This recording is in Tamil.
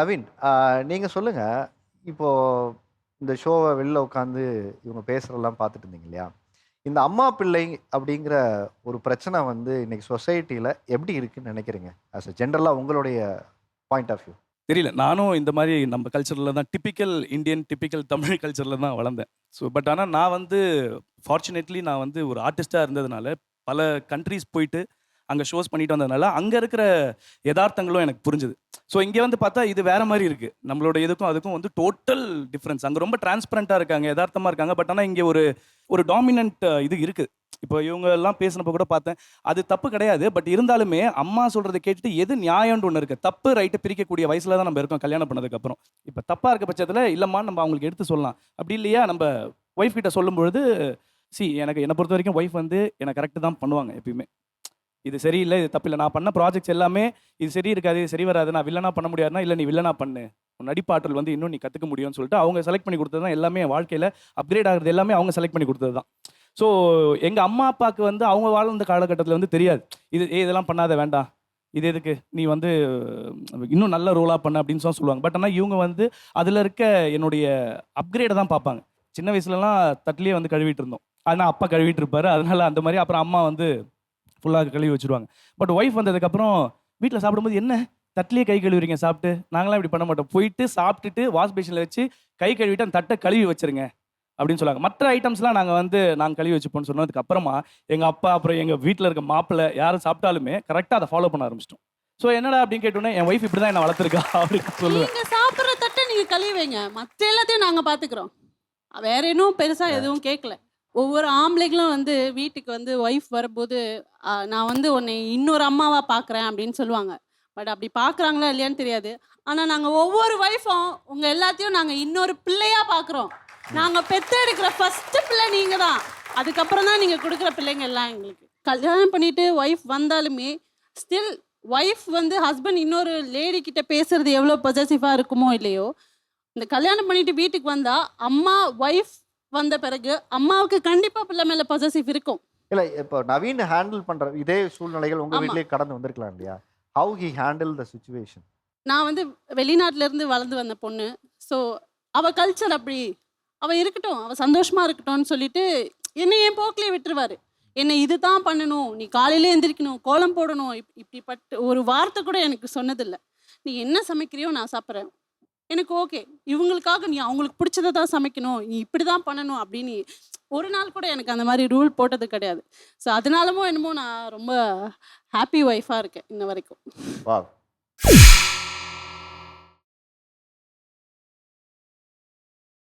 நவீன் நீங்கள் நீங்க சொல்லுங்க. இப்போது இந்த ஷோவை வெளில உட்காந்து இவங்க பேசுகிறெல்லாம் பார்த்துட்டு இருந்தீங்க இல்லையா? இந்த அம்மா பிள்ளை அப்படிங்கிற ஒரு பிரச்சனை வந்து இன்னைக்கு சொசைட்டியில் எப்படி இருக்குன்னு நினைக்கிறீங்க? ஆஸ் அ ஜென்ரலாக உங்களுடைய பாயிண்ட் ஆஃப் வியூ தெரியல. நானும் இந்த மாதிரி நம்ம கல்ச்சரில் தான் டிப்பிக்கல் இந்தியன் டிப்பிக்கல் தமிழ் கல்ச்சரில் தான் வளர்ந்தேன். ஸோ பட் ஆனால் நான் வந்து ஃபார்ச்சுனேட்லி நான் வந்து ஒரு ஆர்டிஸ்ட்டாக இருந்ததுனால பல கண்ட்ரீஸ் போயிட்டு அங்கே ஷோஸ் பண்ணிட்டு வந்ததுனால அங்கே இருக்கிற யதார்த்தங்களும் எனக்கு புரிஞ்சுது. ஸோ இங்கே வந்து பார்த்தா இது வேற மாதிரி இருக்குது நம்மளோட இதுக்கும் அதுக்கும் வந்து டோட்டல் டிஃப்ரென்ஸ் அங்கே ரொம்ப டிரான்ஸ்பரண்ட்டாக இருக்காங்க யதார்த்தமாக இருக்காங்க. பட் ஆனால் இங்கே ஒரு ஒரு டாமினன்ட் இது இருக்குது இப்போ இவங்க எல்லாம் பேசினப்ப கூட பார்த்தேன். அது தப்பு கிடையாது. பட் இருந்தாலுமே அம்மா சொல்றதை கேட்டுட்டு எது நியாயம்னு ஒன்று இருக்கு. தப்பு ரைட்டு பிரிக்கக்கூடிய வயசுல தான் நம்ம இருக்கோம் கல்யாணம் பண்ணதுக்கு அப்புறம். இப்போ தப்பா இருக்க பட்சத்தில் இல்லம்மா நம்ம அவங்களுக்கு எடுத்து சொல்லலாம். அப்படி இல்லையா? நம்ம ஒய்ஃப் கிட்ட சொல்லும்பொழுது சி எனக்கு என்னை பொறுத்த வரைக்கும் ஒய்ஃப் வந்து எனக்கு கரெக்டு தான் பண்ணுவாங்க எப்பயுமே. இது சரியில்லை இது தப்பு இல்லை நான் பண்ண ப்ராஜெக்ட்ஸ் எல்லாமே இது சரி இருக்காது இது சரி வராது. நான் வில்லனா பண்ண முடியாதுன்னா இல்லை நீ வில்லனா பண்ணு. உன் நடிப்பாற்றல் வந்து இன்னும் நீ கற்றுக்க முடியும்னு சொல்லிட்டு அவங்க செலக்ட் பண்ணி கொடுத்தது தான் எல்லாமே வாழ்க்கையில் அப்கிரேட் ஆகிறது எல்லாமே அவங்க செலக்ட் பண்ணி கொடுத்தது தான். ஸோ எங்கள் அம்மா அப்பாவுக்கு வந்து அவங்க வாழ்ந்த காலகட்டத்தில் வந்து தெரியாது. இது ஏ இதெல்லாம் பண்ணாத வேண்டாம். இது எதுக்கு? நீ வந்து இன்னும் நல்ல ரோலாக பண்ண அப்படின்னு தான் சொல்லுவாங்க. பட் ஆனால் இவங்க வந்து அதில் இருக்க என்னுடைய அப்கிரேடை தான் பார்ப்பாங்க. சின்ன வயசுலலாம் தட்டிலே வந்து கழுவிட்டு இருந்தோம். ஆனால் அப்பா கழுவிட்டு இருப்பாரு. அதனால அந்த மாதிரி அப்புறம் அம்மா வந்து ஃபுல்லாக கழுவி வச்சிருவாங்க. பட் ஒய்ஃப் வந்ததுக்கப்புறம் வீட்டில் சாப்பிடும்போது என்ன? தட்டிலே கை கழுவுறீங்க சாப்பிட்டு? நாங்களாம் இப்படி பண்ண மாட்டோம். போயிட்டு சாப்பிட்டுட்டு வாஷ் பேஷனில் வச்சு கை கழுவிட்டு அந்த தட்டை கழுவி வச்சிருங்க அப்படின்னு சொல்லுவாங்க. மற்ற ஐட்டம்ஸ்லாம் நாங்கள் வந்து நாங்கள் கழுவி வச்சுப்போம்னு சொன்னதுக்கு அப்புறமா எங்கள் அப்பா அப்புறம் எங்கள் வீட்டில் இருக்க மாப்பிள்ளை யாரும் சாப்பிட்டாலுமே கரெக்டாக அதை ஃபாலோ பண்ண ஆரம்பிச்சிட்டோம். ஸோ என்னடா அப்படின்னு கேட்டோன்னே என் ஒய்ஃப் இப்படி தான் என்ன வளர்த்துருக்கா? அப்படின்னு சொல்லுவேன். சாப்பிடுற தட்டை நீங்க கழுவி வைங்க. மத்த எல்லாத்தையும் நாங்க பாத்துக்கிறோம். வேற இன்னும் பெருசா எதுவும் கேட்கல ஒவ்வொரு ஆம்பளைங்களும் வந்து வீட்டுக்கு வந்து ஒய்ஃப் வரும்போது நான் வந்து உன்னை இன்னொரு அம்மாவா பார்க்குறேன் அப்படின்னு சொல்லுவாங்க. பட் அப்படி பார்க்குறாங்களா இல்லையான்னு தெரியாது. ஆனால் நாங்கள் ஒவ்வொரு ஒய்ஃபும் உங்கள் எல்லாத்தையும் நாங்கள் இன்னொரு பிள்ளையாக பார்க்குறோம் நாங்கள் பெற்று எடுக்கிற ஃபஸ்ட்டு பிள்ளை நீங்கள் தான். அதுக்கப்புறம் தான் நீங்கள் கொடுக்குற பிள்ளைங்க எல்லாம் எங்களுக்கு. கல்யாணம் பண்ணிட்டு ஒய்ஃப் வந்தாலுமே ஸ்டில் ஒய்ஃப் வந்து ஹஸ்பண்ட் இன்னொரு லேடி கிட்ட பேசுறது எவ்வளோ பொசசிவாக இருக்குமோ இல்லையோ இந்த கல்யாணம் பண்ணிட்டு வீட்டுக்கு வந்தால் அம்மா ஒய்ஃப் வந்த பிறகு அம்மாவுக்கு கண்டிப்பா பிள்ளை மேல பொசசிவ் இருக்கும். இல்ல இப்போ நவீன் ஹேண்டில் பண்ற இதே சூழ்நிலைகள் உங்க ஆமா. வீட்லயே கடந்து வந்திருக்கலாம் இல்லையா? How he handle the situation நான் வந்து வெளிநாட்டுல இருந்து வளர்ந்து வந்த பொண்ணு. ஸோ அவ கல்ச்சர் அப்படி. அவ இருக்கட்டும் அவ சந்தோஷமா இருக்கட்டும்னு சொல்லிட்டு என்னை என் போக்கிலே விட்டுருவாரு. என்னை இதுதான் பண்ணணும் நீ காலையில எந்திரிக்கணும் கோலம் போடணும் இப் இப்படிப்பட்ட ஒரு வார்த்தை கூட எனக்கு சொன்னதில்லை. நீ என்ன சமைக்கிறியோ நான் சாப்பிட்றேன். எனக்கு ஓகே. இவங்களுக்காக நீ அவங்களுக்கு பிடிச்சதை தான் சமைக்கணும். நீ இப்படி தான் பண்ணணும் அப்படின்னு ஒரு நாள் கூட எனக்கு அந்த மாதிரி ரூல் போட்டது கிடையாது. ஸோ அதனாலமோ என்னமோ நான் ரொம்ப ஹாப்பி ஒய்ஃபாக இருக்கேன் இன்ன வரைக்கும்.